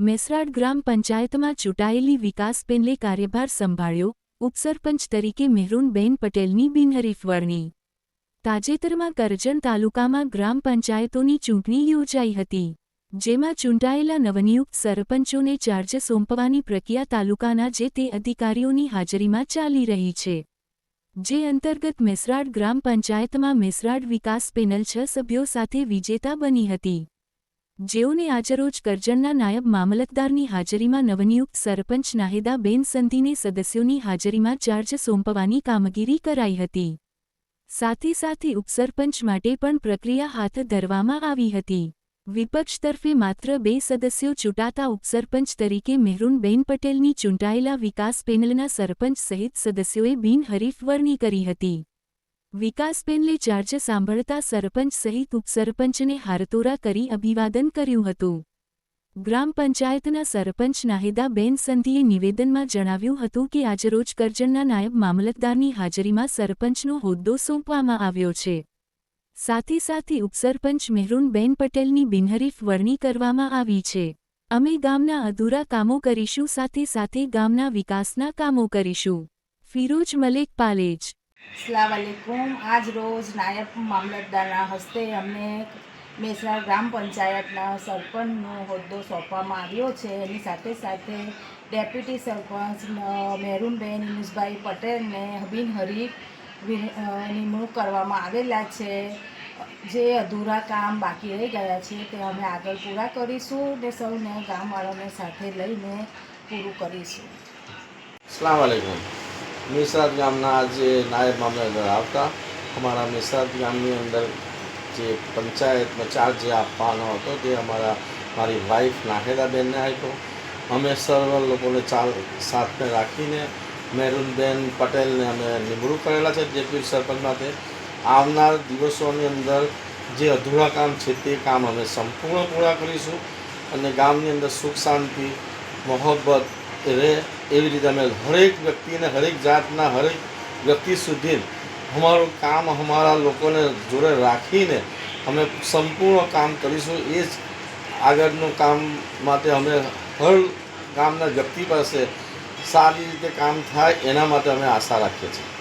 મેસરાડ ગ્રામ પંચાયતમાં ચૂંટાયેલી વિકાસ પેનલે કાર્યભાર સંભાળ્યો ઉપસરપંચ તરીકે મેહરૂનબેન પટેલની બિનહરીફ વરણી. તાજેતરમાં કરજણ તાલુકામાં ગ્રામ પંચાયતોની ચૂંટણી યોજાઈ હતી, જેમાં ચૂંટાયેલા નવનિયુક્ત સરપંચોને ચાર્જ સોંપવાની પ્રક્રિયા તાલુકાના જે તે અધિકારીઓની હાજરીમાં ચાલી રહી છે. જે અંતર્ગત મેસરાડ ગ્રામ પંચાયતમાં મેસરાડ વિકાસ પેનલ છ સભ્યો સાથે વિજેતા બની હતી. જેઓને આજરોજ કરજણના નાયબ મામલતદારની હાજરીમાં નવનિયુક્ત સરપંચ નાહેદાબેન સંધીને સદસ્યોની હાજરીમાં ચાર્જ સોંપવાની કામગીરી કરાઈ હતી. સાથે સાથે ઉપસરપંચ માટે પણ પ્રક્રિયા હાથ ધરવામાં આવી હતી. વિપક્ષ તરફે માત્ર બે સદસ્યો ચૂંટાતા ઉપસરપંચ તરીકે મેહરૂનબેન પટેલની ચૂંટાયેલા વિકાસ પેનલના સરપંચ સહિત સદસ્યોએ બિનહરીફ વરણી કરી હતી. વિકાસ પેનલે ચાર્જ સાંભળતા સરપંચ સહિત ઉપસરપંચને હારતોરા કરી અભિવાદન કર્યું હતું. ગ્રામ પંચાયતના સરપંચ નાહેદાબેન સંધીએ નિવેદનમાં જણાવ્યું હતું કે આજરોજ કરજણના નાયબ મામલતદારની હાજરીમાં સરપંચનો હોદ્દો સોંપવામાં આવ્યો છે. સાથે સાથે ઉપસરપંચ મેહરૂનબેન પટેલની બિનહરીફ વરણી કરવામાં આવી છે. અમે ગામના અધૂરા કામો કરીશું સાથે સાથે ગામના વિકાસના કામો કરીશું. ફિરોજ મલેક પાલેજ અસલામ આજ રોજ નાયબ મામલતદારના હસ્તે અમને મેસરા ગ્રામ પંચાયતના સરપંચનો હોદ્દો સોંપવામાં આવ્યો છે. એની સાથે સાથે ડેપ્યુટી સરપંચ મહેરૂનબેન યુનુસભાઈ પટેલને બિનહરીફ નિમણૂક કરવામાં આવેલા છે. જે અધૂરા કામ બાકી રહી ગયા છે તે અમે આગળ પૂરા કરીશું ને સૌને ગામવાળાને સાથે લઈને પૂરું કરીશું. અસલામ મિસરાત ગામના આજે નાયબ મામલતદાર આવતા, અમારા મિસરાત ગામની અંદર જે પંચાયતમાં ચાર્જ જે આપવાનો હતો, તે અમારા મારી વાઈફ નાહેદાબેનને આપ્યો. અમે સર્વ લોકોને ચાલ, સાથે રાખીને મેરુનબેન પટેલને અમે નિમણૂક કરેલા છે ડેપ્યુટી સરપંચ માટે આવનાર દિવસોની અંદર જે અધૂરા કામ છે, તે કામ અમે સંપૂર્ણ પૂરા કરીશું અને ગામની અંદર સુખ શાંતિ, મોહબ્બત રહે એવી રીતે અમે હરેક વ્યક્તિને હરેક જાતના હરેક વ્યક્તિ સુધી અમારું કામ અમારા લોકોને જોડે રાખીને અમે સંપૂર્ણ કામ કરીશું. એ જ આગળનું કામ માટે અમે હર ગામના વ્યક્તિ પાસે સારી રીતે કામ થાય એના માટે અમે આશા રાખીએ છીએ.